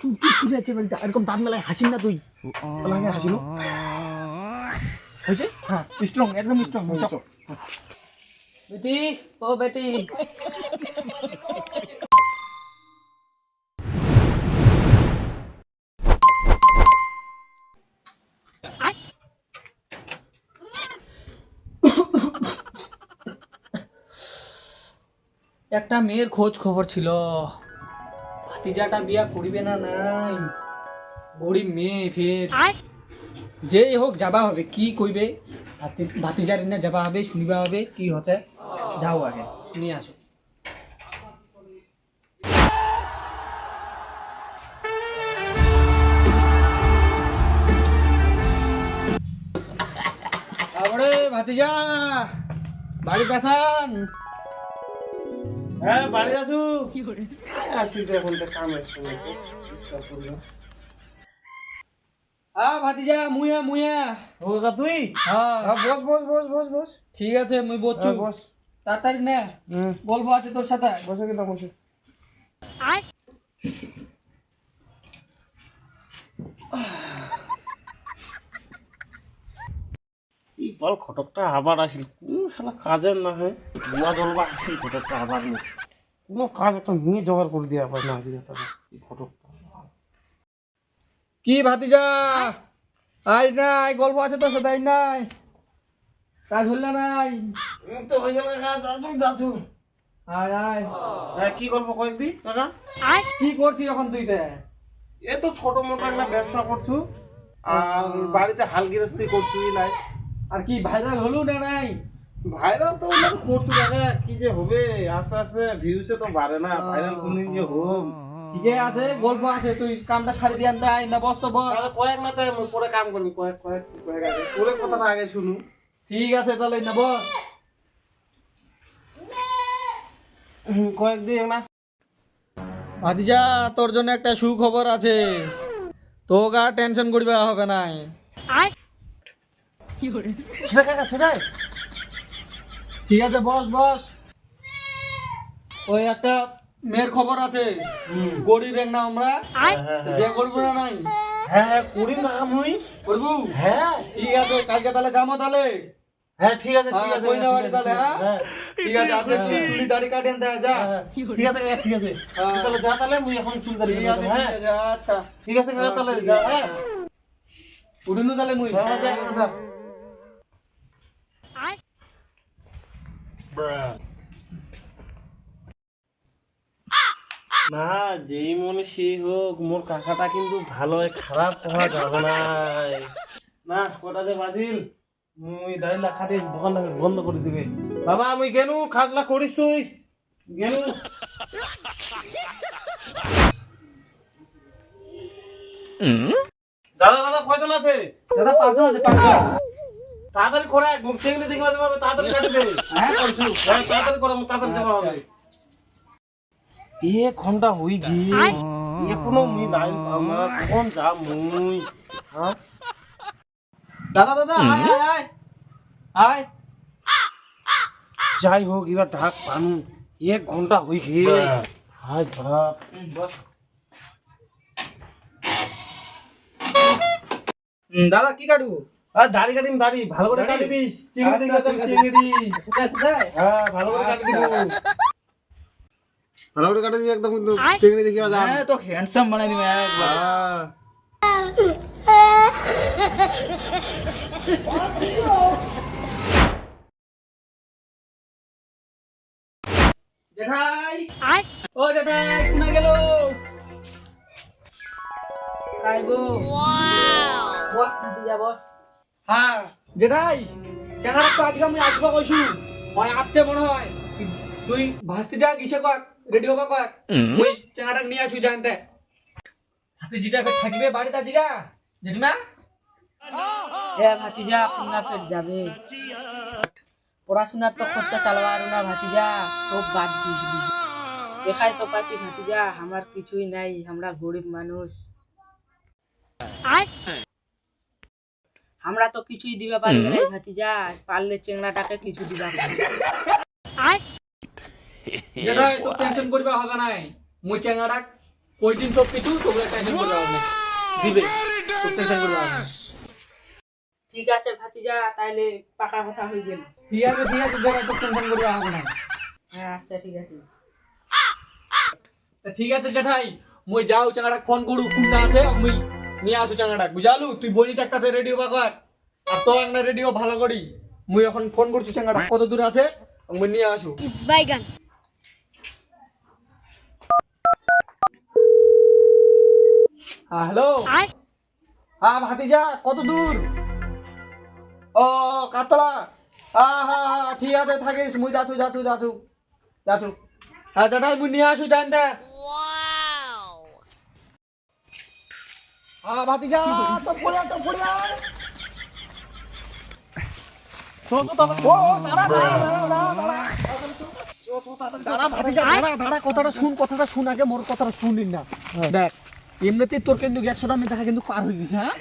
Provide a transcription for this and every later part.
তুই তুই চলে যাচ্ছে এরকম দাঁত মেলায় হাসিন না তুই? লাগে হাসিল হয়েছে? হ্যাঁ স্ট্রং একদম স্ট্রং বেটি ও বেটি। একটা মেয়ের খোঁজ খবর ছিল। ভাতিজাটা বিয়া করিবে না নাই? গরিব মেয়ে ফের। যে হোক যাবা হবে কি কইবে? ভাতি- ভাতিজার না যাবা হবে শুনিবা হবে কি হচ্ছে? যাও আগে শুনি আসো। তারপরে ভাতিজা বাড়ি পেছান হ্যাঁ বাড়ি আসু আসি তো এখন তো কাম আছে ডিস্টার্ব ভাতিজা মুয়া মুয়া। ও কাকা তুই? হ্যাঁ। বস বস বস বস বস। ঠিক আছে মুই বলছু বস। তাড়াতাড়ি না। বলব আছে তোর সাথে। বসে কিনা বসে। এই বল ঘটকটা আবার আসিল। কোন শালা কাজের না হয়? বুয়া জলবা আসিল খটকটা আবার নি কোনো কাজ একটা মেয়ে জোগাড় করে দেওয়া পারে না আজকে তারা কি ভাতিজা? আই নাই গল্প আছে তোর সাথে আই নাই। কাজ হল না নাই তো হয়ে গেল কাজ যাচু যাচু আয় আয়। হ্যাঁ কি করব কয়েকদিন কাকা? কি করছিস এখন তুই তে? এ তো ছোট মোটো একটা ব্যবসা করছু আর বাড়িতে হাল গৃহস্থী করছু নাই। আর কি ভাইরাল হলো না নাই? ভাইরাল তো করছু কাকা কি যে হবে। আস্তে আস্তে ভিউসে তো বাড়ে না। ভাইরাল কোনদিন যে হোম ঠিকই আছে গল্প আছে তুই কামটা ছাড়ি দিয়ান দেয় না বস বস। তাহলে কয়েক না তাই পরে কাম করবি কয়েক কয়েক কয়েক আগে। পরে কথাটা আগে শুনু। ঠিক আছে তাহলে না বস। কয়েকদিন না। ভাতিজা তোর জন্য একটা সুখবর আছে। তোকে আর টেনশন করিবা হবে নাই। সেটা কাকা সেটাই ঠিক আছে বস বস। ওই একটা মেয়ের খবর আছে। গরিব এক না আমরা? বিয়ে করব না নাই? হ্যাঁ হ্যাঁ করি না মুই করব? হ্যাঁ। ঠিক আছে কালকে তাহলে যাব তাহলে। হ্যাঁ ঠিক আছে ঠিক হ্যাঁ, আছে কইনা ঠিক বাড়ি আছে, তাহলে, ঠিক আছে, হ্যাঁ? হ্যাঁ। ঠিক আছে আপনি চুলি দাড়ি কাটেন দেয় যা। হ্যাঁ, ঠিক আছে ঠিক আছে। হ্যাঁ। তাহলে যা তাহলে মুই এখন চুল দাড়ি ঠিক আছে হ্যাঁ। ঠিক আছে, আচ্ছা। ঠিক আছে কাকা তাহলে যা হ্যাঁ। উঠুনু তাহলে মুই। হ্যাঁ যা। না যেই মনে সেই হোক মোর কাকাটা কিন্তু ভালো খারাপ হওয়া যাবে না না কটা যে বাজিল? মুই দাঁড়ি লাখাতে দোকানটা বন্ধ করে দিবে। বাবা মুই গেলু খাজলা করিস তুই। গেলু দাদা দাদা কয়জন আছে? দাদা পাঁচজন আছে পাঁচজন। তাড়াতাড়ি করে মুখ চেঙ্গলি দেখে বাজে তাড়াতাড়ি কাটে দে হ্যাঁ করছু হ্যাঁ তাড়াতাড়ি করে তাড়াতাড়ি যাওয়া হবে। এ ঘণ্টা হই গিয়ে। এখনও মুই লাইন পাম না যা মুই হ্যাঁ? দাদা দাদা আয় আয় আয়। আয়। যাই হোক এবার ঢাক পানু এক ঘণ্টা হই হায় বাপ। বস দাদা কি কাটু আর দাড়ি কাটিম দাড়ি ভালো করে কাটি দিস। চিংড়ি আচ্ছা। চিংড়ি হ্যাঁ ভালো করে কাটি দিব। ভালো করে কাটি দিস একদম কিন্তু চিংড়ি দেখে বাজা হ্যাঁ তো হ্যান্ডসাম বানাই দিবে হ্যাঁ জেঠাই। ও জেঠাই কোনা গেল? আইবো বস ভাতিজা বস। হ্যাঁ জেঠাই চেঙ্গাটা তো আজকে আমি আসব কইছু। হয় আসছে মনে হয়। তুই ভাস্তিটা কিসে কয়েক রেডি হবা কয়েক মুই চেঙ্গাটা নিয়ে আসু জানতে। হাতে জিটা থাকবে বাড়িতে আজিরা জেঠিমা? এ ভাতিজা আপনার ফের যাবে। পড়াশোনার তো খরচা চালবার না ভাতিজা সব বাদ দিস দিস। দেখাই তো পাচ্ছি ভাতিজা আমার কিছুই নাই আমরা গরিব মানুষ। আমরা তো কিছুই দিবা পারবে না। ভাতিজা পারলে চেংড়াটাকে কিছু দিবা পারবে। জেঠাই তো টেনশন করিবা হবে নাই। মুই চেঙ্গাটা ওই দিন সব কিছু তোকে টেনশন করে হবে না। দিবে। টেনশন করে হবে না। ঠিক আছে ভাতিজা তাইলে পাকা কথা হয়ে গেল। ঠিক আছে ঠিক আছে যারা তোর টেনশন করবে হবে না। হ্যাঁ আচ্ছা ঠিক আছে। তা ঠিক আছে জেঠাই মুই যাও চাঙাটা ফোন করু কোনটা আছে মুই নিয়ে আসু চাঙাটা। বুঝালু? তুই বইটা একটা রেডিও বাগার আর তো একটা রেডিও ভালো করি। মুই এখন ফোন করছি চাঙাটা। কত দূর আছে? মুই নিয়ে আসু। বাইগান হ্যাঁ হ্যালো হ্যাঁ ভাতিজা কত দূর? ও কাতলা। হ্যাঁ হ্যাঁ হ্যাঁ ঠিক আছে থাকিস। মুই যাচু যাচু যাচু যাচু হ্যাঁ জেঠাই মুই নিয়ে আসু জান দে হ্যাঁ ভাতিজা তো পড়ে তো কথাটা শুন কথাটা শুন আগে মোর কথাটা শুনিন না। দেখ এমনিতে তোর কিন্তু একশোটা মেয়ে কিন্তু পার হয়ে গেছে হ্যাঁ?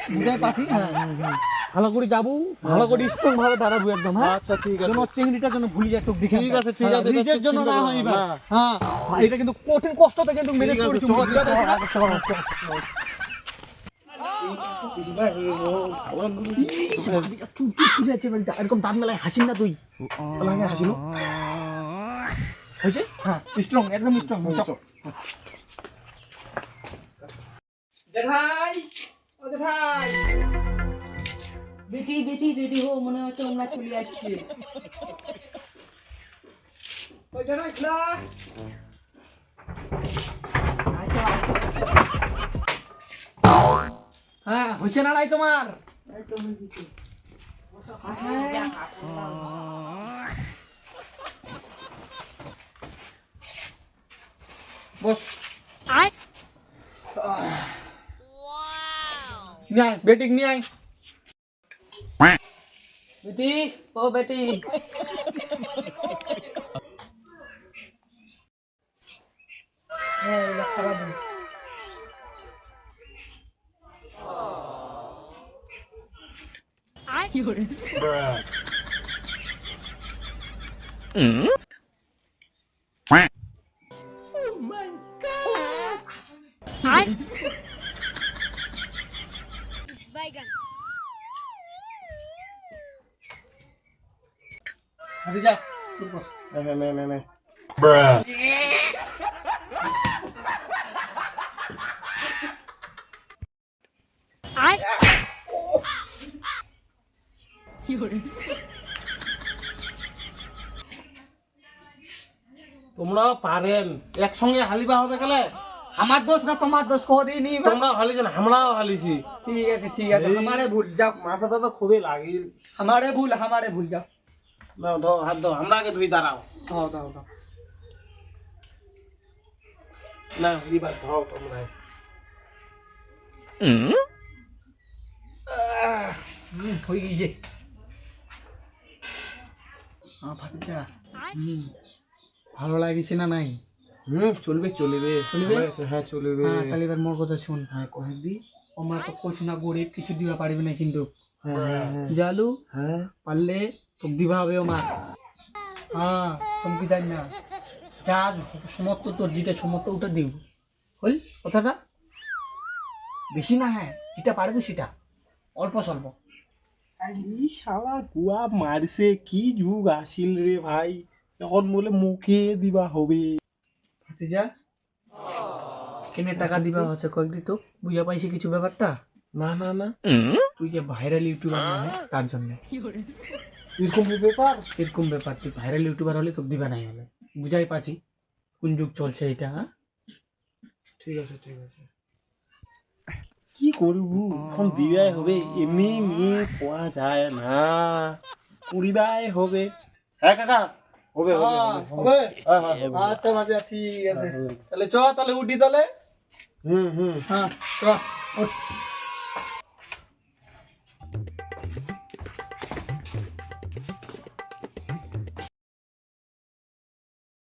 হ্যাঁ। ভালো করে যাব ভালো করে স্ট্রং ভাবে দাঁড়াবো একদম আচ্ছা ঠিক আছে। যেন চিংড়িটা যেন ভুলি যায় দেখে ঠিক আছে, ঠিক আছে, নিজের জন্য না হয় এটা কিন্তু কঠিন কষ্টতে কিন্তু মেনে করেছি এরকম দাঁত মেলায় হাসিন না তুই হাসিল হয়েছে হ্যাঁ স্ট্রং একদম স্ট্রং দেখাই ও দেখাই বেটি বেটি রেডি হো মনে হচ্ছে আমরা চলে আসছি ওই হ্যাঁ হয়েছে না নাই তোমার এই তো হয়ে গেছে। বস আয় নিয়ে আয় বেটিং নিয়ে আয় বেটি ও বেটি এই দেখ, খাবার দিন। আয় আয় বাইগান হাতে যা শুরু কর নে, নে, নে, নে। আয় তোমরা পারেন একসঙ্গে হালিবা হবে গেলে আমার দোষ না তোমার দোষ কোদিন নি তোমরা হালিছেন আমরাও হালিছি। ঠিক আছে ঠিক আছে আমারে ভুল যাও। মাথাটা তো খুবই লাগি। আমারে ভুল আমারে ভুল যাও। দাও দাও হাত দাও আমরা আগে ধুই দাঁড়াও। দাও দাও দাও। না এবার ধাও তোমরা। হুম হয়ে গেছে। হুম। ভালো লাগিছে না নাই? হুম চলবে চলবে। চলবে? হ্যাঁ চলবে। হ্যাঁ তাহলে এবার মোর কথা শুন। হ্যাঁ কহে দি। আমরা তো কইছি না গরিব কিছু দিবা পারবি না কিন্তু। হ্যাঁ হ্যাঁ হ্যাঁ। জালু হ্যাঁ। পারলে তোকে দিবা হবে আমার। হ্যাঁ তুমি কি জানি না। যা সমর্থ তোর যেটা সমর্থ ওটা দিব। হল কথাটা? বেশি না হ্যাঁ যেটা পারব সেটা। অল্প স্বল্প। ই শালা গুয়া মারছে কি যুগ আসিল রে ভাই? এখন বলে মুখে দিবা হবে। ভাতিজা কেনে টাকা দিবা হচ্ছে কয়েকদিন তো? বুঝা পাইছি কিছু ব্যাপারটা? না না না। তুই যে ভাইরাল ইউটিউবার মানে তার জন্য। এরকম ব্যাপার? এরকম ব্যাপার তুই ভাইরাল ইউটিউবার হলে তোকে দিবা নাই হলে বুঝাই পাচ্ছি কোন যুগ চলছে এটা হ্যাঁ? ঠিক আছে ঠিক আছে। কি করব? এখন বিবাহ হবে এমনি মেয়ে পাওয়া যায় না। পরিবাই হবে। হ্যাঁ কাকা? হবে হবে হ্যাঁ? হ্যাঁ হ্যাঁ আচ্ছা মাঝে ঠিক আছে। তাহলে চ তাহলে উঠি তাহলে। হুম হুম। হ্যাঁ চ।